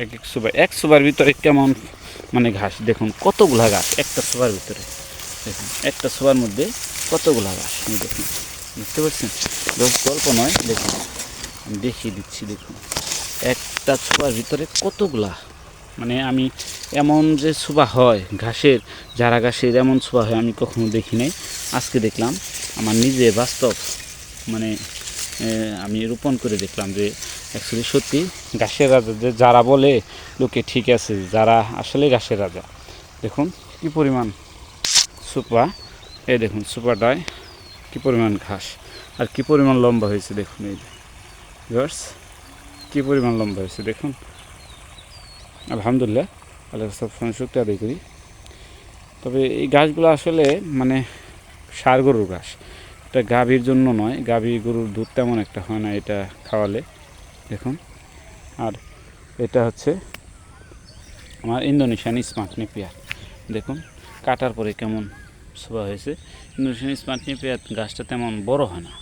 এক এক সুবার এক সুবার ভিতরে কেমন মানে ঘাস? দেখুন, কতগুলা ঘাস? একটা সুবার ভিতরে। দেখুন, একটা সুবার মধ্যে কতগুলা ঘাস? দেখুন, বুঝতে পারছেন? গল্প নয়, দেখুন, আমি দেখিয়ে দিচ্ছি, দেখুন। একটা সুবার ভিতরে কতগুলা? মানে আমি এমন যে সুবা হয় ঘাসের, যারা ঘাসের এমন সুবা হয়, আমি কখনো দেখি নাই। আজকে দেখলাম, আমার নিজে বাস্তব মানে আমি রোপণ করে দেখলাম যে অ্যাকচুয়ালি সত্যি, ঘাসের রাজা যে যারা বলে, লোকে ঠিক আছে, যারা আসলে ঘাসের রাজা। দেখুন কি পরিমাণ সুপা। এই দেখুন, সুপাটায় কি পরিমাণ ঘাস, আর কি পরিমাণ লম্বা হয়েছে, দেখুন এই ভিউয়ার্স, কি পরিমাণ লম্বা হয়েছে, দেখুন। আলহামদুলিল্লাহ, আল্লাহ সবসময় শক্তি আদায় করি। তবে এই গাছগুলো আসলে মানে সার গরুর ঘাস। এটা গাভীর জন্য নয় গাভী গরুর দুধ তেমন একটা হয় না এটা খাওয়ালে। দেখুন। আর এটা হচ্ছে আমার ইন্দোনেশিয়ান স্মার্ট নেপিয়ার। দেখুন, কাটার পরে কেমন শোভা হয়েছে। ইন্দোনেশিয়ান স্মার্ট নেপিয়ার গাছটা তেমন বড় হয় না।